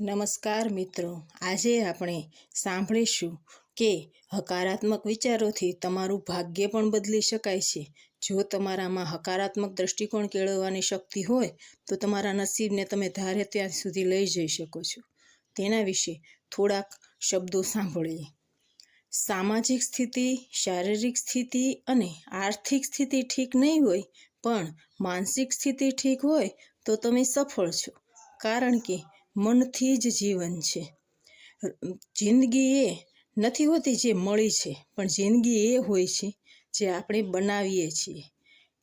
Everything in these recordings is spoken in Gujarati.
નમસ્કાર મિત્રો, આજે આપણે સાંભળીશું કે હકારાત્મક વિચારોથી તમારું ભાગ્ય પણ બદલી શકાય છે. જો તમારામાં હકારાત્મક દ્રષ્ટિકોણ કેળવવાની શક્તિ હોય, તો તમારા નસીબને તમે ધારે ત્યાં સુધી લઈ જઈ શકો છો. તેના વિશે થોડાક શબ્દો સાંભળીએ. સામાજિક સ્થિતિ, શારીરિક સ્થિતિ અને આર્થિક સ્થિતિ ઠીક નહીં હોય, પણ માનસિક સ્થિતિ ઠીક હોય, તો તમે સફળ છો. કારણ કે મનથી જ જીવન છે. જિંદગી એ નથી હોતી જે મળી છે, પણ જિંદગી એ હોય છે જે આપણે બનાવીએ છીએ.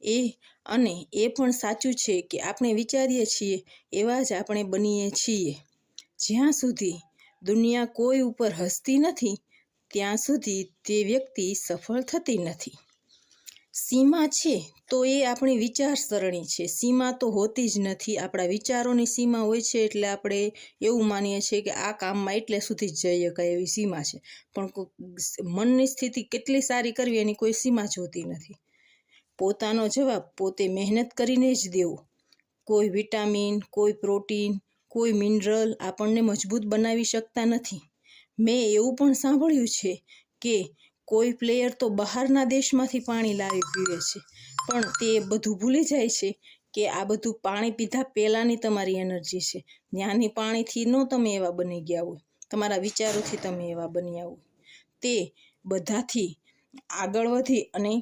એ અને એ પણ સાચું છે કે આપણે વિચારીએ છીએ એવા જ આપણે બનીએ છીએ. જ્યાં સુધી દુનિયા કોઈ ઉપર હસતી નથી, ત્યાં સુધી તે વ્યક્તિ સફળ થતી નથી. સીમા છે, તો એ આપણી વિચારસરણી છે. સીમા તો હોતી જ નથી. આપણા વિચારોની સીમા હોય છે એટલે આપણે એવું માનીએ છીએ કે આ કામમાં એટલે સુધી જ જઈ શકાય એવી સીમા છે. પણ મનની સ્થિતિ કેટલી સારી કરવી એની કોઈ સીમા જ હોતી નથી. પોતાનો જવાબ પોતે મહેનત કરીને જ દેવો. કોઈ વિટામિન, કોઈ પ્રોટીન, કોઈ મિનરલ આપણને મજબૂત બનાવી શકતા નથી. મેં એવું પણ સાંભળ્યું છે કે કોઈ પ્લેયર તો બહારના દેશમાંથી પાણી લાવી પીવે છે. પણ તે બધું ભૂલી જાય છે કે આ બધું પાણી પીધા પહેલાંની તમારી એનર્જી છે. ત્યાંની પાણીથી ન તમે એવા બની ગયા હોય. તમારા વિચારોથી તમે એવા બન્યા હોય. તે બધાથી આગળ વધી અને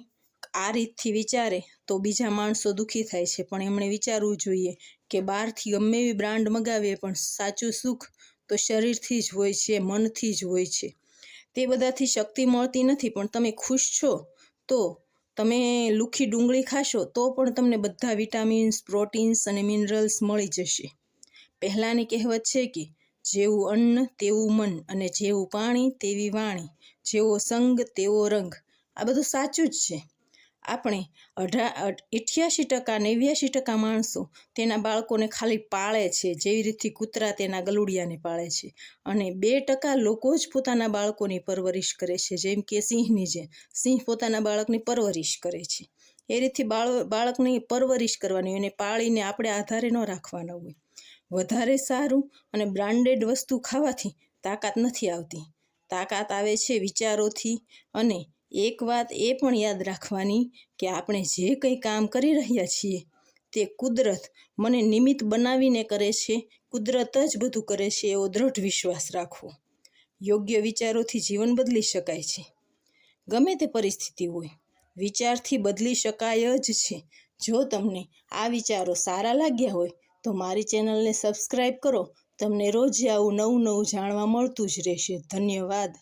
આ રીતથી વિચારે તો બીજા માણસો દુઃખી થાય છે. પણ એમણે વિચારવું જોઈએ કે બહારથી ગમે એવી બ્રાન્ડ મગાવીએ પણ સાચું સુખ તો શરીરથી જ હોય છે, મનથી જ હોય છે. તે બધાથી શક્તિ મળતી નથી, પણ તમે ખુશ છો, તો તમે લુખી ડુંગળી ખાશો, તો પણ તમને બધા વિટામિન્સ, પ્રોટીન્સ અને મિનરલ્સ મળી જશે. પહેલાંની કહેવત છે કે, જેવું અન્ન, તેવું મન, અને જેવું પાણી, તેવી વાણી. જેવો સંગ, તેવો રંગ. આ બધું સાચું જ છે. આપણે અઢા અઠ્યાસી ટકા નેવ્યાસી ટકા માણસો તેના બાળકોને ખાલી પાળે છે, જેવી રીતથી કૂતરા તેના ગલુડિયાને પાળે છે. અને બે ટકા લોકો જ પોતાના બાળકોની પરવરિશ કરે છે, જેમ કે સિંહની જેમ. સિંહ પોતાના બાળકની પરવરિશ કરે છે. એ રીતથી બાળ, બાળકની પરવરિશ કરવાની એને પાળીને આપણે આધારે ન રાખવાના હોય. વધારે સારું અને બ્રાન્ડેડ વસ્તુ ખાવાથી તાકાત નથી આવતી. તાકાત આવે છે વિચારોથી અને એક વાત એ પણ યાદ રાખવાની કે આપણે જે કંઈ કામ કરી રહ્યા છીએ તે કુદરત મને નિમિત્ત બનાવીને કરે છે, કુદરત જ બધું કરે છે એવો દૃઢ વિશ્વાસ રાખવો. યોગ્ય વિચારોથી જીવન બદલી શકાય છે. ગમે તે પરિસ્થિતિ હોય, વિચારથી બદલી શકાય જ છે. જો તમને આ વિચારો સારા લાગ્યા હોય, તો મારી ચેનલને સબસ્ક્રાઈબ કરો. તમને રોજ આવું નવું નવું જાણવા મળતું જ રહેશે. ધન્યવાદ.